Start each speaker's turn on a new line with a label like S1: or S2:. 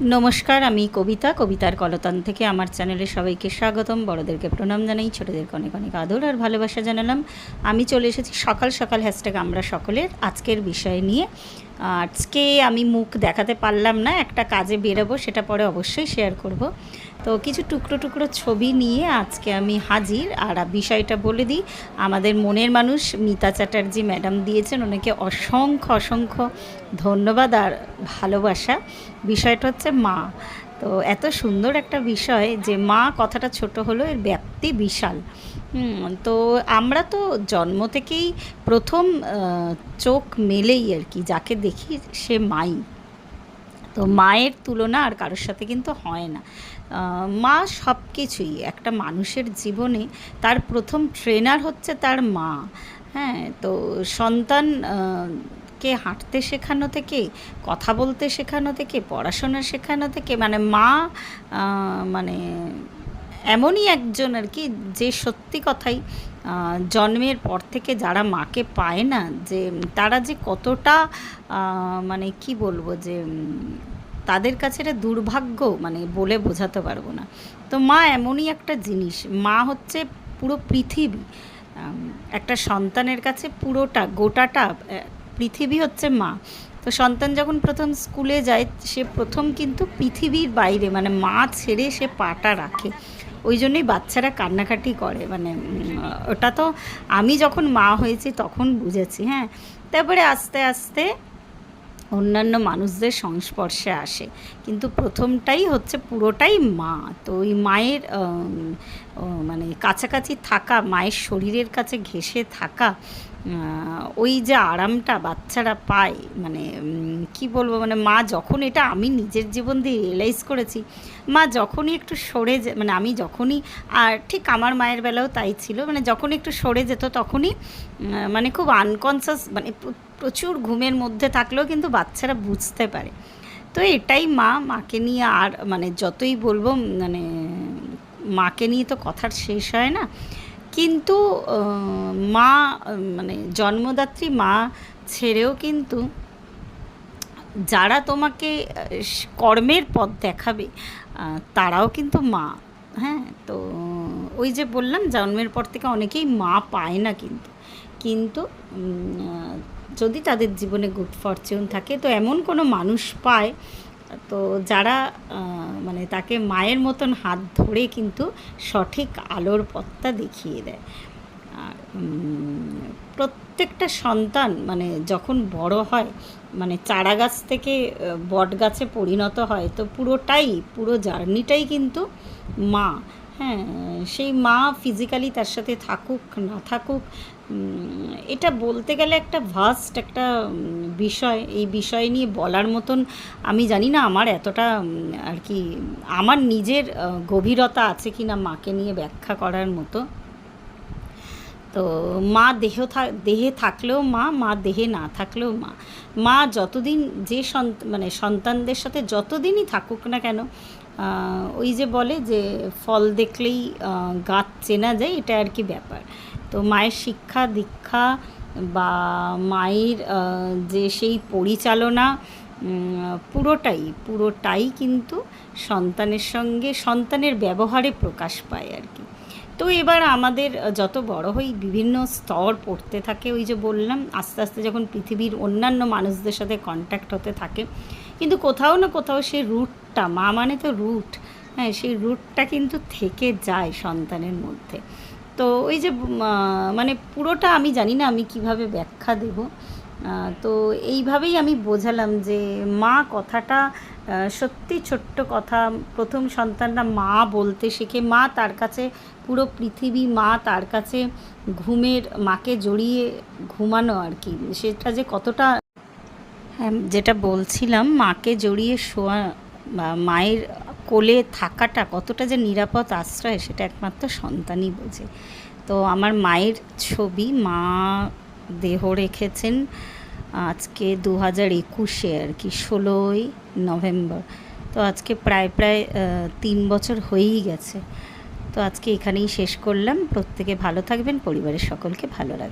S1: নমস্কার, আমি কবিতা। কবিতার কলতান থেকে আমার চ্যানেলে সবাইকে স্বাগতম। বড়দেরকে প্রণাম জানাই, ছোটোদেরকে অনেক অনেক আদর আর ভালোবাসা জানালাম। আমি চলে এসেছি সকাল সকাল হ্যাশট্যাগ আমরা সকলের আজকের বিষয় নিয়ে। আজকে আমি মুখ দেখাতে পারলাম না, একটা কাজে বেরোবো, সেটা পরে অবশ্যই শেয়ার করব। তো কিছু টুকরো টুকরো ছবি নিয়ে আজকে আমি হাজির। আর বিষয়টা বলে দিই, আমাদের মনের মানুষ মিতা চ্যাটার্জি ম্যাডাম দিয়েছেন, ওনাকে অসংখ্য অসংখ্য ধন্যবাদ আর ভালোবাসা। বিষয়টা হচ্ছে মা। তো এত সুন্দর একটা বিষয় যে মা কথাটা ছোট হলো, এর ব্যাপ্তি বিশাল। তো আমরা তো জন্ম থেকেই প্রথম চোখ মেলেই আর কি, যাকে দেখি সে মাই। তো মায়ের তুলনা আর কারোর সাথে কিন্তু হয় না। মা সব কিছুই একটা মানুষের জীবনে তার প্রথম ট্রেনার হচ্ছে তার মা। হ্যাঁ তো সন্তান আহ, কে হাঁটতে শেখানো থেকে কথা বলতে শেখানো থেকে পড়াশোনা শেখানো থেকে মানে মা মানে এমনই একজন আর কি যে সত্যি কথাই জন্মের পর থেকে যারা মাকে পায় না যে তারা যে কতটা মানে কি বলব যে তাদের কাছে এটা দুর্ভাগ্য মানে বলে বোঝাতে পারব না। তো মা এমনই একটা জিনিস মা হচ্ছে পুরো পৃথিবী একটা সন্তানের কাছে পুরোটা গোটাটা পৃথিবী হচ্ছে মা। তো সন্তান যখন প্রথম স্কুলে যায়, সে প্রথম কিন্তু পৃথিবীর বাইরে মানে মা ছেড়ে সে পাটা রাখে। ওই জন্যই বাচ্চারা কান্নাকাটি করে মানে ওটা তো আমি যখন মা হয়েছি তখন বুঝেছি হ্যাঁ। তারপরে আস্তে আস্তে অন্যান্য মানুষদের সংস্পর্শে আসে। কিন্তু প্রথমটাই হচ্ছে পুরোটাই মা। তো ওই মায়ের মানে কাছাকাছি থাকা, মায়ের শরীরের কাছে ঘেঁষে থাকা ওই যে আরামটা বাচ্চারা পায় মানে কি বলব মানে মা যখন এটা আমি নিজের জীবন দিয়ে রিয়েলাইজ করেছি, মা যখনই একটু সরে যে মানে আমি যখনই, আর ঠিক আমার মায়ের বেলাও তাই ছিল মানে যখনই একটু সরে যেত তখনই মানে খুব আনকনসাস মানে প্রচুর ঘুমের মধ্যে থাকলেও কিন্তু বাচ্চারা বুঝতে পারে। তো এটাই মা, মাকে নিয়ে আর মানে যতই বলব মানে মাকে নিয়ে তো কথার শেষ হয় না। কিন্তু মা মানে জন্মদাত্রী মা ছেড়েও কিন্তু যারা তোমাকে কর্মের পথ দেখাবে তারাও কিন্তু মা। হ্যাঁ তো ওই যে বললাম, জন্মের পর থেকে অনেকেই মা পায় না কিন্তু। কিন্তু যদি তাদের জীবনে গুড ফরচুন থাকে, তো এমন কোনো মানুষ পায় তো যারা মানে তাকে মায়ের মতন হাত ধরে কিন্তু সঠিক আলোর পথটা দেখিয়ে দেয়। আর প্রত্যেকটা সন্তান মানে যখন বড় হয় মানে চারা গাছ থেকে বট গাছে পরিণত হয়, তো পুরোটাই, পুরো জার্নিটাই কিন্তু মা। হ্যাঁ সেই মা ফিজিক্যালি তার সাথে থাকুক, না থাকুক এটা বলতে গেলে একটা ভাস্ট একটা বিষয়। এই বিষয় নিয়ে বলার মতন আমি জানি না আমার এতটা আর কি, আমার নিজের গভীরতা আছে কি না মাকে নিয়ে ব্যাখ্যা করার মতো। তো মা দেহ দেহে থাকলেও মা মা দেহে না থাকলেও মা। মা যতদিন যে মানে সন্তানদের সাথে যতদিনই থাকুক না কেন ওই যে বলে যে ফল দেখলেই গাছ চেনা যায়, এটা আর কি ব্যাপার। তো মায়ের শিক্ষা দীক্ষা বা মায়ের যে সেই পরিচালনা পুরোটাই পুরোটাই কিন্তু সন্তানের সঙ্গে, সন্তানের ব্যবহারে প্রকাশ পায় আর কি। তো এবার আমাদের যত বড় হই, বিভিন্ন স্তর পড়তে থাকে, ওই যে বললাম, আস্তে আস্তে যখন পৃথিবীর অন্যান্য মানুষদের সাথে কন্ট্যাক্ট হতে থাকে, কিন্তু কোথাও না কোথাও সেই রুটটা মা মানে তো রুট হ্যাঁ সেই রুটটা কিন্তু থেকে যায় সন্তানের মধ্যে। তো ওই যে মানে পুরোটা আমি জানি না আমি কীভাবে ব্যাখ্যা দেব। তো এইভাবেই আমি বোঝালাম যে মা কথাটা সত্যি ছোট্ট কথা। প্রথম সন্তানরা মা বলতে শেখে। মা তার কাছে, পুরো পৃথিবী মা তার কাছে ঘুমের, মাকে জড়িয়ে ঘুমানো আর কি। সেটা যে কতটা হ্যাঁ যেটা বলছিলাম, মাকে জড়িয়ে শোয়া বা মায়ের কোলে থাকাটা কতটা যে নিরাপদ আশ্রয়, সেটা একমাত্র সন্তানই বোঝে। তো আমার মায়ের ছবি মা দেহ রেখেছেন। আজকে দু হাজার একুশে আর কি, ষোলোই নভেম্বর। তো আজকে প্রায় প্রায় তিন বছর হয়েই গেছে। তো আজকে এখানেই শেষ করলাম। প্রত্যেকে ভালো থাকবেন, পরিবারের সকলকে ভালো রাখবেন।